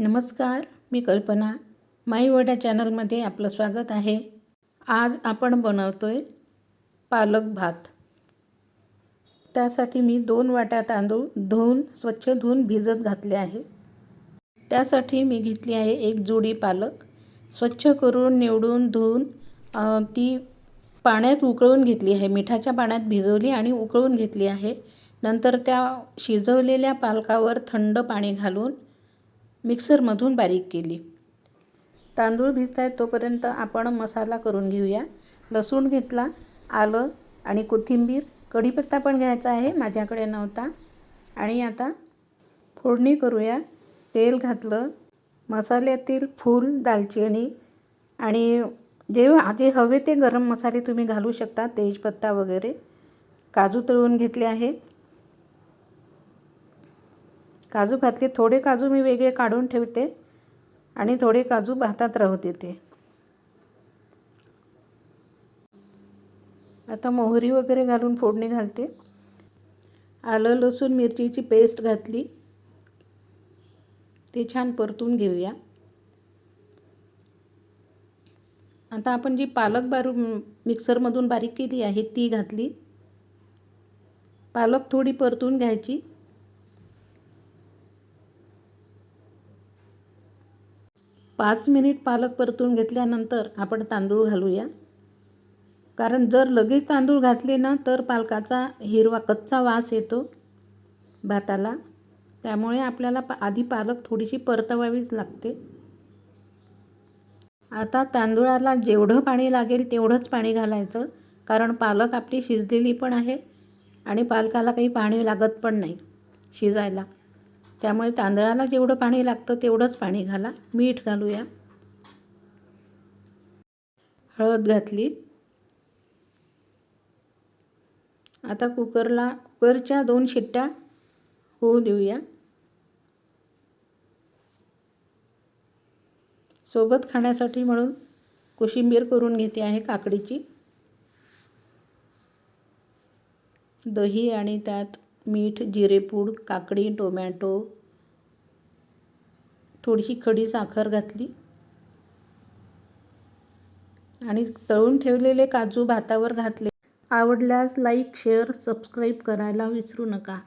नमस्कार मी कल्पना. माई वडा चॅनलमध्ये आपलं स्वागत आहे. आज आपण बनवतो आहे पालक भात. त्यासाठी मी दोन वाट्या तांदूळ धुवून स्वच्छ धुवून भिजत घातले आहे. त्यासाठी मी घेतली आहे एक जोडी पालक. स्वच्छ करून निवडून धुवून ती पाण्यात उकळून घेतली आहे. मिठाच्या पाण्यात भिजवली आणि उकळून घेतली आहे. नंतर त्या शिजवलेल्या पालकावर थंड पाणी घालून मिक्सरमधून बारीक केली. तांदूळ भिजतायत तोपर्यंत आपण मसाला करून घेऊया. लसूण घेतला आलं आणि कोथिंबीर. कढीपत्ता पण घ्यायचा आहे माझ्याकडे नव्हता. आणि आता फोडणी करूया. तेल घातलं मसाल्यातील फूल दालचिनी आणि जे जे हवे ते गरम मसाले तुम्ही घालू शकता तेजपत्ता वगैरे. काजू तळून घेतले आहे. काजू घातले थोडे काजू मी वेगळे काढून ठेवते आणि थोडे काजू भातात राहू देते आता मोहरी वगैरे घालून फोडणी घालते. आलं लसूण मिरचीची पेस्ट घातली. ते छान परतून घेऊया. आता आपण जी पालक बारू मिक्सरमधून बारीक केली आहे ती घातली. पालक थोडी परतून घ्यायची. पाच मिनिट पालक परतून घेतल्यानंतर आपण तांदूळ घालूया. कारण जर लगेच तांदूळ घातले ना तर पालकाचा हिरवा कच्चा वास येतो भाताला. त्यामुळे आपल्याला पा आधी पालक थोडीशी परतवावीच लागते. आता तांदूळाला जेवढं पाणी लागेल तेवढंच पाणी घालायचं. कारण पालक आपली शिजलेली पण आहे आणि पालकाला काही पाणी लागत पण नाही शिजायला. त्यामुळे तांदळाला जेवढं पाणी लागतं तेवढंच पाणी घाला. मीठ घालूया. हळद घातली. आता कुकरला कुकरच्या दोन शिट्ट्या होऊ देऊया. सोबत खाण्यासाठी म्हणून कोशिंबीर करून घेते आहे काकडीची. दही आणि त्यात मीठ जिरेपूड काकडी टोमॅटो थोडीशी खडी साखर घातली. आणि तळून ठेवलेले काजू भातावर घातले. आवडल्यास लाईक शेअर सबस्क्राईब करायला विसरू नका.